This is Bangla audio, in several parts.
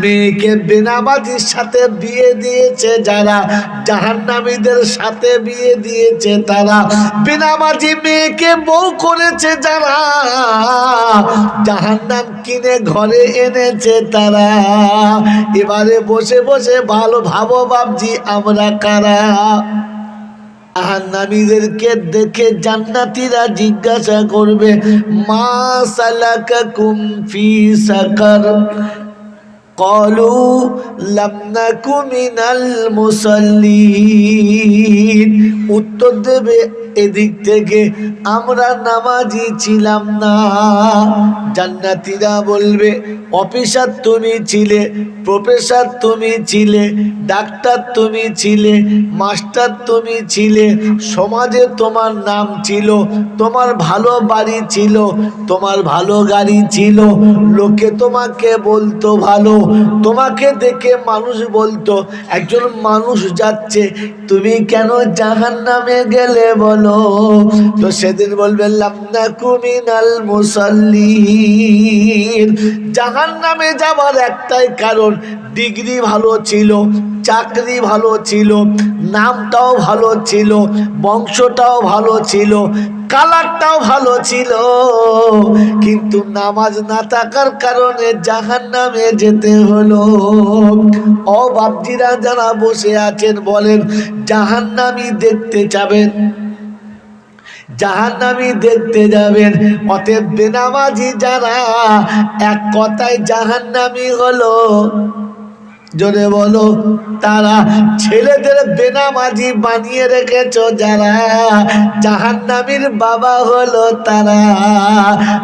মেয়েকে বেনামাজির সাথে বিয়ে দিয়েছে, যারা জাহান্নামীদের সাথে বিয়ে দিয়েছে, তারা বেনামাজি মেয়েকে বউ করেছে, যারা জাহান্নাম কিনে ঘরে এনেছে, তারা এবারে বসে বসে ভালো ভাবো বাবজি আমরা কারা? জাহান্নামীদেরকে দেখে জান্নাতীরা জিজ্ঞাসা করবে মা সালাকা কুমফি সাকার? قالوا لم نك من المصلين উত্তর দেবে এদিক থেকে আমরা নামাজি ছিলাম না জান্নাতীরা বলবে অফিসার তুমি ছিলে প্রফেসর তুমি ছিলে ডাক্তার তুমি ছিলে মাস্টার তুমি ছিলে সমাজে তোমার নাম ছিল তোমার ভালো বাড়ি ছিল তোমার ভালো গাড়ি ছিল লোকে তোমাকে বলতো ভালো তোমাকে দেখে মানুষ বলতো, একজন মানুষ যাচ্ছে, তুমি কেন জাহান নামে গেলে বলো? তো সেদিন বলবে লামনা কুমিনাল মুসল্লি জাহান নামে যাবার একটাই কারণ ডিগ্রি ভালো ছিল, চাকরি ভালো ছিল, নামটাও ভালো ছিল, বংশটাও ভালো ছিল, কালারটাও ভালো ছিল। কিন্তু নামাজ না থাকার কারণে জাহান নামে যেতে হলো। ও বাপজিরা যারা বসে আছেন বলেন জাহান্নামি দেখতে যাবেন। জাহান্নামি দেখতে যাবেন। অতএব বেনামাজি যারা, এক কথায় জাহান্নামি হলো। জোরে বলো, তারা ছেলেদের বেনামাজি বানিয়ে রেখেছ যারা। জাহান্নামীর বাবা হলো তারা,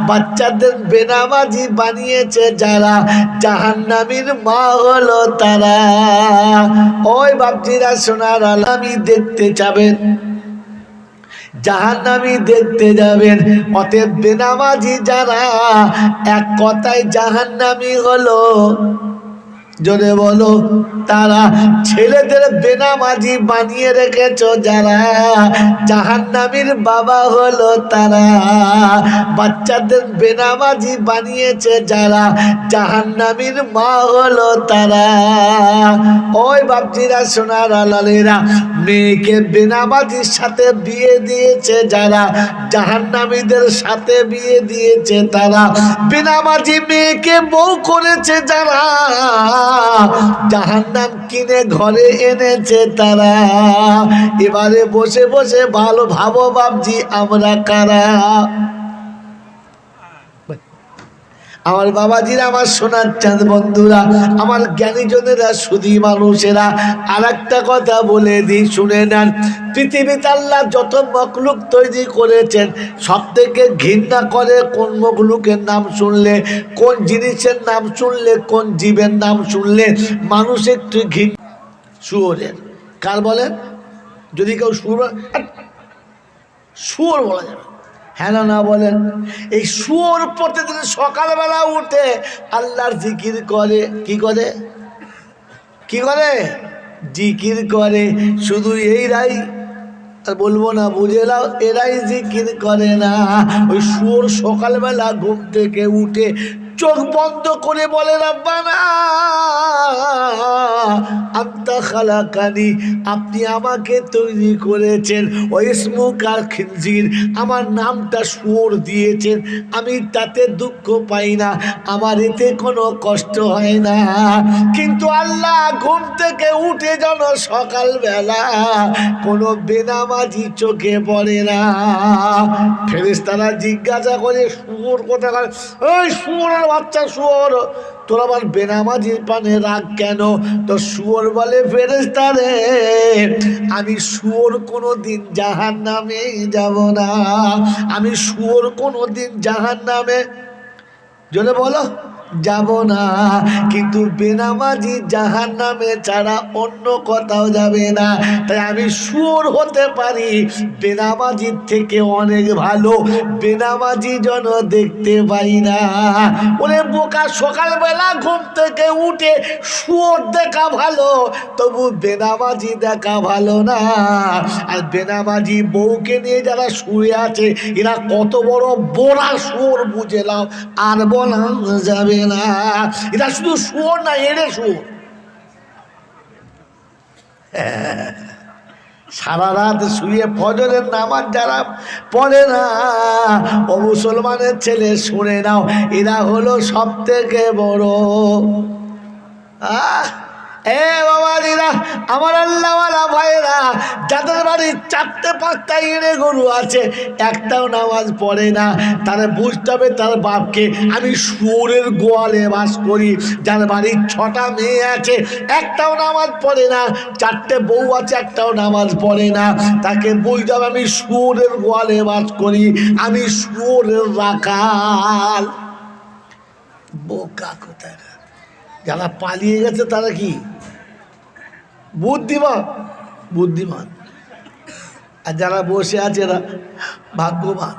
বাচ্চাদের বেনামাজি বানিয়েছে যারা। জাহান্নামীর মা হলো তারা। ওই বাপজিরা সোনার আলামি দেখতে যাবেন, জাহান্নামি দেখতে যাবেন। অতএব বেনামাজি যারা, এক কথায় জাহান্নামি হলো। জোরে বলো, তারা ছেলেদের বেনামাজি বানিয়ে রেখেছ যারা। জাহান্নামীর বাবা হলো তারা, বাচ্চাদের বেনামাজি বানিয়েছে যারা। জাহান্নামীর মা হলো তারা। ওই বাপজিরা, সোনার আলালেরা, মেয়েকে বেনামাজির সাথে বিয়ে দিয়েছে যারা। জাহান্নামীদের সাথে বিয়ে দিয়েছে তারা। বেনামাজি মেয়েকে বউ করেছে যারা। জাহান্নাম কিনে ঘরে এনেছে তারা। এবারে বসে বসে ভালো ভাবো বাবজি আমরা কারা? আমার বাবাজিরা, আমার সোনার চাঁদ বন্ধুরা, আমার জ্ঞানীজনেরা, সুধী মানুষেরা আর একটা কথা বলে দিই, শুনে নেন। পৃথিবীতে আল্লাহ যত মকলুক তৈরি করেছেন সব থেকে ঘৃণা করে কোন মকলুকের নাম শুনলে, কোন জিনিসের নাম শুনলে, কোন জীবের নাম শুনলে মানুষ একটু ঘৃণ শুয়োরের কার বলেন? যদি কেউ শুয়োর শুয়োর বলা যাবে। হ্যাঁ না বলেন, এই সুর প্রতিদিন সকালবেলা উঠে আল্লাহর জিকির করে, কি করে? কি করে? জিকির করে, শুধু এই রাই আর বলব না বুঝে নাও এরাই জিকির করে না। ওই সুর সকালবেলা ঘুম থেকে উঠে চোখ বন্ধ করে বলে আত্মা খালাকানি, আপনি আমাকে তৈরি করেছেন ওই স্মুকার খিনজির। আমার নামটা সুর দিয়েছেন, আমি তাতে দুঃখ পাই না, আমার এতে কোনো কষ্ট হয় না। কিন্তু আল্লাহ ঘুম থেকে উঠে যেন সকালবেলা কোনো বেনামাজি চোখে পড়ে না। ফেরেস্তারা জিজ্ঞাসা করে শুয়োর কোথাকার? ওই শুয়োরের বাচ্চা শুয়োর। তোর আবার বেনামাজির পানে রাগ কেন? তো শুয়োর বলে ফেরেস্তারে আমি শুয়োর কোনো দিন জাহান নামে যাব না। আমি শুয়োর কোনো দিন জাহান নামে জলে বলো। যাব না। কিন্তু বেনামাজি জাহান নামে ছাড়া অন্য কোথাও যাবে না। তাই আমি সুর হতে পারি। বেনামাজির থেকে অনেক ভালো। বেনামাজি যেন দেখতে পাই না। ওরে বোকা, সকালবেলা ঘুম থেকে উঠে শুয়োর দেখা ভালো। তবু বেনামাজি দেখা ভালো না। আর বেনামাজি বউকে নিয়ে যারা শুয়ে আছে, এরা কত বড় বোড়া সুর বুঝে নাও আর বলা যাবে না। এটা শুধু শুয়োর না, এড়ে শুয়োর। সারা রাত শুয়ে ফজরের নামাজ যারা পড়ে না, ও মুসলমানের ছেলে শুনে নাও, এরা হলো সব থেকে বড়। আহ! আমার বাড়ির চারটে পাঁচটা গরু আছে, একটাও নামাজ পড়ে না। বুঝতে হবে তার বাপকে। আমি সুরের গোয়ালে বাস করি, যার বাড়ির ছটা মেয়ে আছে, একটাও নামাজ পড়ে না, চারটে বউ আছে, একটাও নামাজ পড়ে না। তাকে বুঝতে হবে আমি সুরের গোয়ালে বাস করি, আমি সুরের রাখাল। বোকা কোথায় যারা পালিয়ে গেছে তারা কি? বুদ্ধিমান বুদ্ধিমান। আর যারা বসে আছে এরা ভাগ্যবান।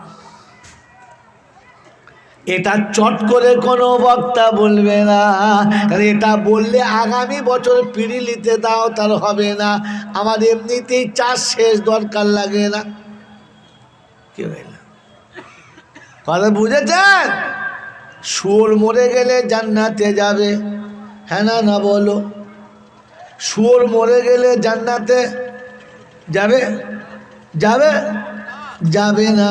এটা চট করে কোনো বক্তা বলবে না। কারণ এটা বললে আগামী বছর পিড়ি নিতে দাও, তার হবে না। আমার এমনিতেই চাষ শেষ দরকার লাগে না। কি হইল? কথা বুঝেছেন? সুর মরে গেলে জান্নাতে যাবে। হ্যাঁ না না বলো। শুয়োর মরে গেলে জান্নাতে যাবে? যাবে? যাবে না।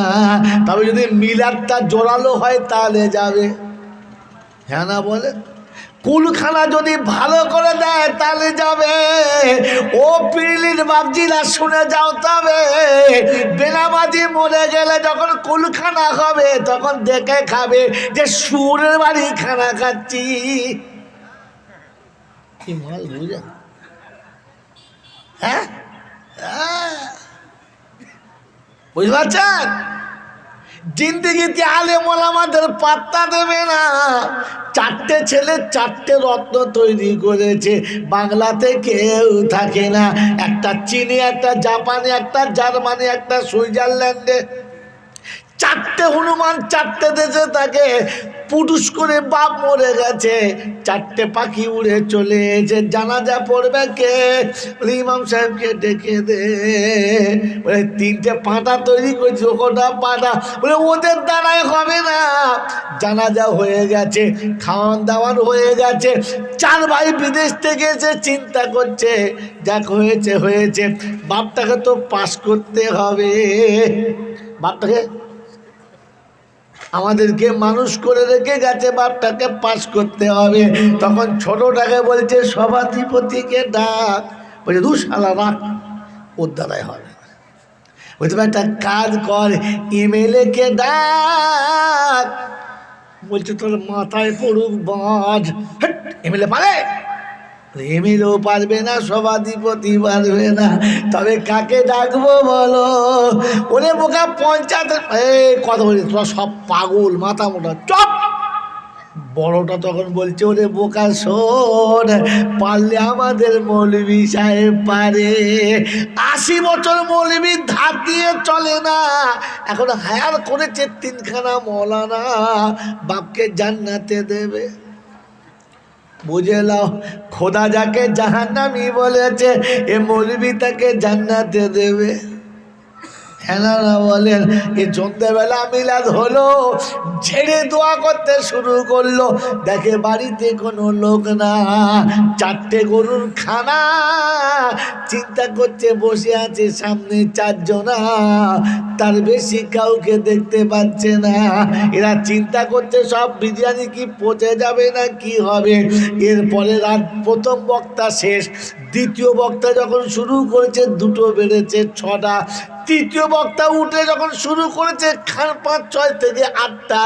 তবে যদি মিলারটা জোরালো হয়, তাহলে যাবে। হ্যাঁ না বলে? কুলখানা যদি ভালো করে দেয়, তাহলে যাবে। ও পিড়িলির বাবজিরা শুনে যাও তবে। বেনামাজি মরে গেলে যখন কুলখানা হবে, তখন দেখে খাবে যে সুরের বাড়ি খানা খাচ্ছি। কি মাল বুঝা। হ্যাঁ? হ্যাঁ। বুঝতে পারছেন? জিন্দিগিতে আলে মোলামাদের পাত্তা দেবে না। চারটে ছেলে চারটে রত্ন তৈরি করেছে। বাংলাতে কেউ থাকে না। একটা চীনে, একটা জাপানে, একটা জার্মানি, একটা সুইজারল্যান্ডে চারটে হনুমান, চারটে দেশে থাকে। পুটুস করে বাপ মরে গেছে। চারটে পাখি উড়ে চলে এসে জানাজা পড়বে কে? ইমাম সাহেবকে ডেকে দে। বলে, তিনটে পাটা তৈরি করছি ওটা পাটা বলে, ওদের দ্বারাই হবে না। জানাজা হয়ে গেছে খাওয়ান দাওয়ান হয়ে গেছে। চার ভাই বিদেশ থেকে এসে চিন্তা করছে যাক হয়েছে হয়েছে। বাপটাকে তো পাস করতে হবে। বাপটাকে আমাদেরকে মানুষ করে রেখে গেছে, বাপটাকে পাস করতে হবে। তখন ছোটটাকে বলছে, সভাধিপতিকে ডাক। বলছে দু সালা রাখ, ওর দ্বারাই হবে। বলছে একটা কাজ কর এমএলএ কে ডাক? বলছে, তোর মাথায় পড়ুক বাজ। এমএলএ পারে এমএলও পারবে না, সভাধিপতি পারবে না। তবে কাকে ডাকবো বলো? ওরে বোকা পঞ্চায়েত এই, কথা বলি তোরা সব পাগল, মাথা মোটা। চপ! বড়টা তখন বলছে, ওরে বোকা, শোন, পারলে আমাদের মৌলবি সাহেব পারে। আশি বছর মৌলবি ধার দিয়ে চলে না। এখন হায়ার করেছে তিনখানা মৌলানা। বাপকে জান্নাতে দেবে। বুঝে নাও খোদা যাকে জাহান্নামি বলেছে এ মৌলবি তাকে জান্নাতে দেবে। হেনারা বলেন, এ সন্ধ্যেবেলা মিলাদ হলো, ছেড়ে দোয়া করতে শুরু করল। দেখে বাড়িতে কোনো লোক না, চারটে গরুর খানা চিন্তা করছে, বসে আছে সামনে চারজনা, তার বেশি কাউকে দেখতে পাচ্ছে না। এরা চিন্তা করছে, সব বিরিয়ানি কি পচে যাবে না কি হবে? এরপরে রাত, প্রথম বক্তা শেষ। দ্বিতীয় বক্তা যখন শুরু করেছে, দুটো বেড়েছে, ছটা। তৃতীয় বক্তা উঠে যখন শুরু করেছে খান পাঁচ, ছয় থেকে আটটা,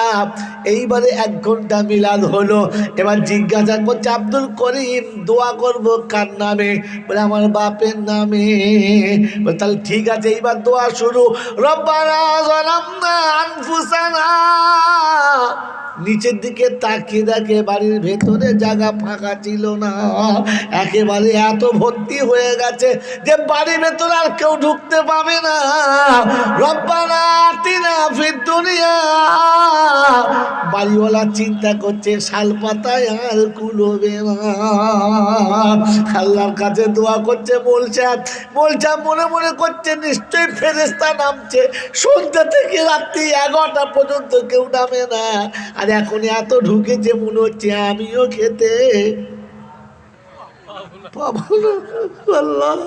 এইবারে এক ঘণ্টা মিলাদ হলো। এবার জিজ্ঞাসা করছে আব্দুল করিম, দোয়া করব কার নামে? বলে, আমার বাপের নামে। তাহলে ঠিক আছে, এইবার দোয়া শুরু। রব্বানা আনফুসানা। নিচের দিকে তাকিয়ে দেখে বাড়ির ভেতরে জায়গা ফাঁকা ছিল না। একেবারে এত ভর্তি হয়ে গেছে যে বাড়ির ভেতরে আর কেউ ঢুকতে পাবে না। ফিদ দুনিয়া। বাড়িওয়ালা চিন্তা করছে, শাল পাতায় আর কুলোবে না। আল্লাহর কাছে দোয়া করছে, বলছে বলছে, মনে মনে করছে, নিশ্চয়ই ফেরেস্তা নামছে। সন্ধ্যা থেকে রাত্রি এগারোটা পর্যন্ত কেউ নামে না। আর এখন এত ঢুকেছে মনে হচ্ছে আমিও খেতে। পাবো না আল্লাহ।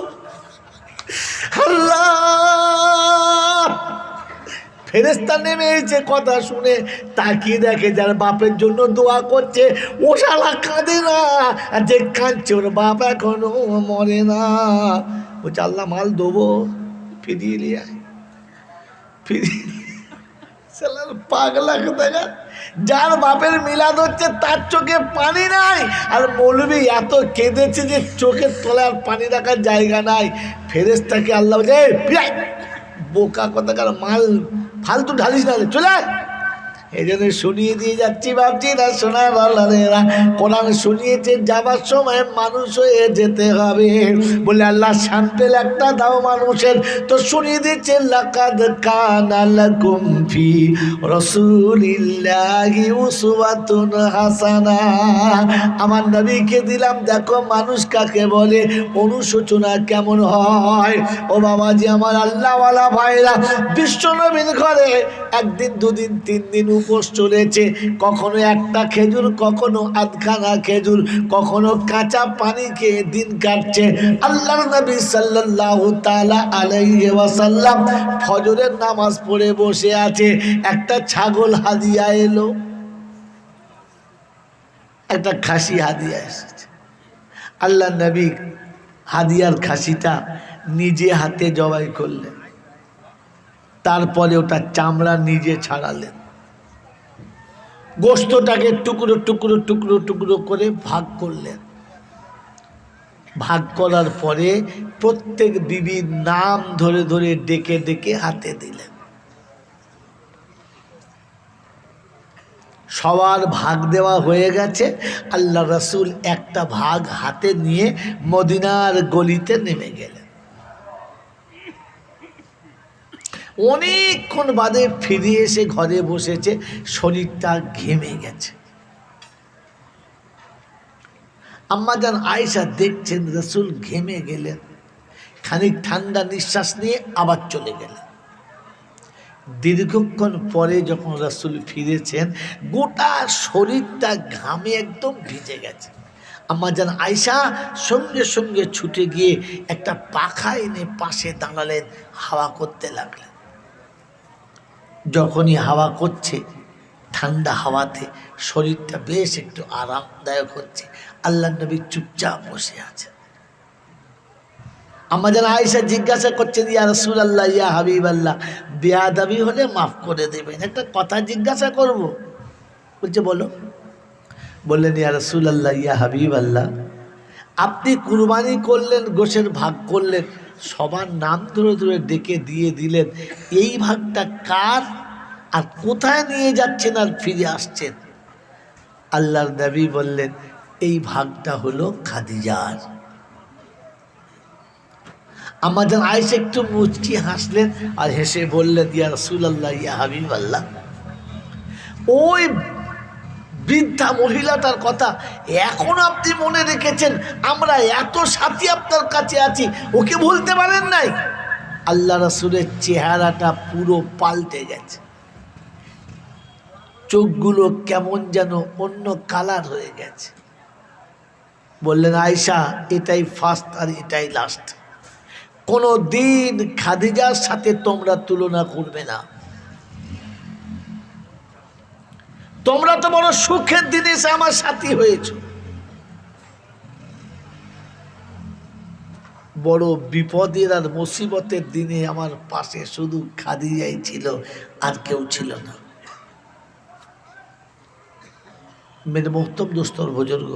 আল্লাহ। ফেরেস্তা নেমে এসেছে কথা শুনে, তাকিয়ে দেখে যার বাপের জন্য দোয়া করছে, ও শালা কাঁদে না, আর যে কাঁদছে ওর বাপ এখনও মরে না। ও চাল্লা মাল দেবো, ফিরিয়ে নিয়ে আয়। ফিরিয়ে শালার পাগলা দেখা, যার বাপের মিলাদ হচ্ছে তার চোখে পানি নাই আর মৌলবি এত কেঁদেছে যে চোখের তলায় আর পানি রাখার জায়গা নাই ফেরেস্তাকে আল্লাহ। বোকা কোথাকার মাল, ফালতু ঢালিস না চলে আয়। এই জন্য শুনিয়ে দিয়ে যাচ্ছি ভাবছি, না শোনার আল্লাহরা কোরআন শুনিয়েছে, যাবার সময় মানুষ হয়ে যেতে হবে। বলে, আল্লাহ শান্তেল একটা দাও মানুষের। তো শুনিয়ে দিচ্ছে লাকাদ কানা লাকুম ফি রাসূলিল্লাহি উসওয়াতুন হাসানা। আমার নবীকে দিলাম, দেখো মানুষ কাকে বলে, অনুশোচনা কেমন হয়? ও বাবাজি, আমার আল্লাহওয়ালা ভাইরা, বিশ্ব নবীন ঘরে একদিন, দুদিন, তিন দিন উপোস চলেছে। কখনো একটা খেজুর, কখনো আধখানা খেজুর, কখনো কাঁচা পানি খেয়ে দিন কাটছে। আল্লাহ নবী সাল্লাল্লাহু তাআলা আলাইহি ফজরের নামাজ পড়ে বসে আছে। একটা ছাগল হাদিয়া এলো। একটা খাসি হাদিয়া এসেছে। আল্লাহ নবী হাদিয়ার খাসিটা নিজে হাতে জবাই করলেন। তারপরে ওটা চামড়া নিজে ছাড়ালেন। গোস্তটাকে টুকরো টুকরো টুকরো টুকরো করে ভাগ করলেন। ভাগ করার পরে প্রত্যেক বিবির নাম ধরে ধরে ডেকে ডেকে হাতে দিলেন। সবার ভাগ দেওয়া হয়ে গেছে। আল্লাহ রসুল একটা ভাগ হাতে নিয়ে মদিনার গলিতে নেমে গেলেন। অনেকক্ষণ বাদে ফিরে এসে ঘরে বসেছে, শরীরটা ঘেমে গেছে। আম্মাজান আয়সা দেখছেন, রসুল ঘেমে গেলেন। খানিক ঠান্ডা নিঃশ্বাস নিয়ে আবার চলে গেলেন। দীর্ঘক্ষণ পরে যখন রসুল ফিরেছেন, গোটা শরীরটা ঘামে একদম ভিজে গেছে। আম্মাজান আয়সা সঙ্গে সঙ্গে ছুটে গিয়ে একটা পাখা এনে পাশে দাঁড়ালেন, হাওয়া করতে লাগলেন। যখনই হাওয়া করছে, ঠান্ডা হাওয়াতে শরীরটা বেশ একটু আরামদায়ক হচ্ছে। আল্লাহ নবী চুপচাপ বসে আছে আমাদের আয়সা জিজ্ঞাসা করছেন, ইয়া রসুল আল্লাহ ইয়া হাবিব আল্লাহ বেয়াদাবি হলে মাফ করে দেবেন। একটা কথা জিজ্ঞাসা করব। বলছে, বলো। বললেন, ইয়া রসুল আল্লাহ ইয়া হাবিব আল্লাহ আপনি কুরবানি করলেন, গোশের ভাগ করলেন সবার নাম ধরে ধরে ডেকে দিয়ে দিলেন, এই ভাগটা কার? আর কোথায় নিয়ে যাচ্ছেন আর ফিরে আসছেন? আল্লাহর নবী বললেন, এই ভাগটা হলো খাদিজার। আমাদের আইস একটু মুচকি হাসলেন আর হেসে বললেন, ইয়া রসুল আল্লাহ ইয়া হাবিব আল্লাহ ওই বৃদ্ধা মহিলাটার কথা, এখন আপনি মনে রেখেছেন, আমরা এত সাথী আপনার কাছে আছি, ওকে ভুলতে পারেন নাই? আল্লাহ রসুলের চেহারাটা পুরো পাল্টে গেছে। চোখগুলো কেমন যেন অন্য কালার হয়ে গেছে। বললেন আয়সা এটাই ফার্স্ট আর এটাই লাস্ট কোনো দিন খাদিজার সাথে তোমরা তুলনা করবে না। তোমরা তো বড় সুখের দিন এসে আমার সাথী হয়েছ। বড় বিপদের আর মুসিবতের দিনে আমার পাশে শুধু খাদিজাই ছিল, আর কেউ ছিল না। মেরে মোহতম দোস্তর বুজুর্গ